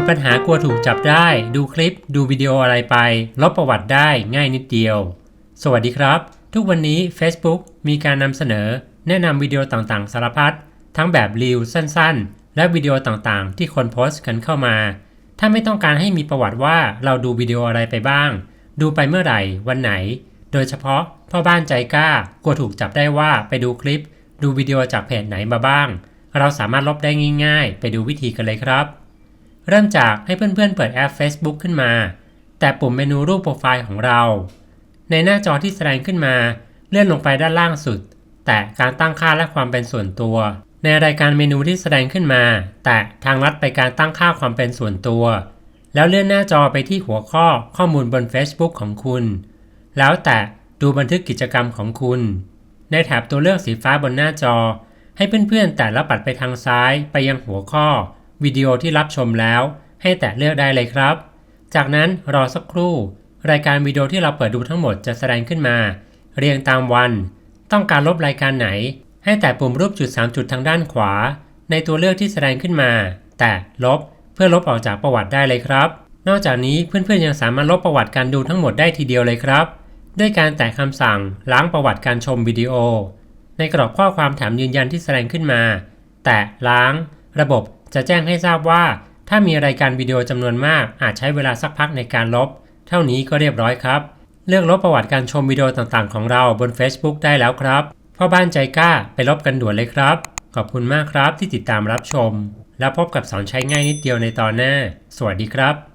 ดปัญหากลัวถูกจับได้ ดูคลิป ดูวิดีโออะไรไป ลบประวัติได้ง่ายนิดเดียว สวัสดีครับ ทุกวันนี้ Facebook มีการนำเสนอ แนะนำวิดีโอต่างๆ สารพัด ทั้งแบบรีวสั้นๆ และวิดีโอต่างๆ ที่คนโพสต์กันเข้ามา ถ้าไม่ต้องการให้มีประวัติว่าเราดูวิดีโออะไรไปบ้าง ดูไปเมื่อไหร่ วันไหน โดยเฉพาะพ่อบ้านใจกล้ากลัวถูกจับได้ว่าไปดูคลิป ดูวิดีโอจากเพจไหนมาบ้าง เราสามารถลบได้ง่าย ๆ ไปดูวิธีกันเลยครับ เริ่มจากให้เพื่อนๆเปิดแอป Facebook ขึ้นมา แต่ปุ่มเมนูรูปโปรไฟล์ของเรา ในหน้าจอที่แสดงขึ้นมา เลื่อนลงไปด้านล่างสุด แตะการตั้งค่าและความเป็นส่วนตัว ในรายการเมนูที่แสดงขึ้นมา แตะทางลัดไปการตั้งค่าความเป็นส่วนตัว แล้วเลื่อนหน้าจอไปที่หัวข้อข้อมูลบน Facebook ของคุณ แล้วแตะดูบันทึกกิจกรรมของคุณ ในแถบตัวเลือกสีฟ้าบนหน้าจอ ให้เพื่อนๆแตะแล้วปัดไปทางซ้ายไปยังหัวข้อ วิดีโอที่รับชมแล้ว ให้แตะเลือกได้เลยครับ จากนั้นรอสักครู่ รายการวิดีโอที่เราเปิดดูทั้งหมดจะแสดงขึ้นมา เรียงตามวัน ต้องการลบรายการไหน ให้แตะปุ่มรูปจุด 3 จุดทางด้านขวา ในตัวเลือกที่แสดงขึ้นมา แตะลบ เพื่อลบออกจากประวัติได้เลยครับ นอกจากนี้เพื่อนๆยังสามารถลบประวัติการดูทั้งหมดได้ทีเดียวเลยครับ ด้วยการแตะคำสั่งล้างประวัติการชมวิดีโอ ในกรอบข้อความถามยืนยันที่แสดงขึ้นมา แตะล้าง ระบบ จะแจ้งให้ทราบว่า ถ้ามีรายการวิดีโอจำนวนมาก อาจใช้เวลาสักพักในการลบ เท่านี้ก็เรียบร้อยครับ เลือกลบประวัติการชมวิดีโอต่างๆ ของเราบน Facebook ได้แล้วครับพ่อบ้านใจกล้าไปลบกันด่วนเลยครับ ขอบคุณมากครับที่ติดตามรับชม แล้วพบกับสอนใช้ง่ายนิดเดียวในตอนหน้า สวัสดีครับ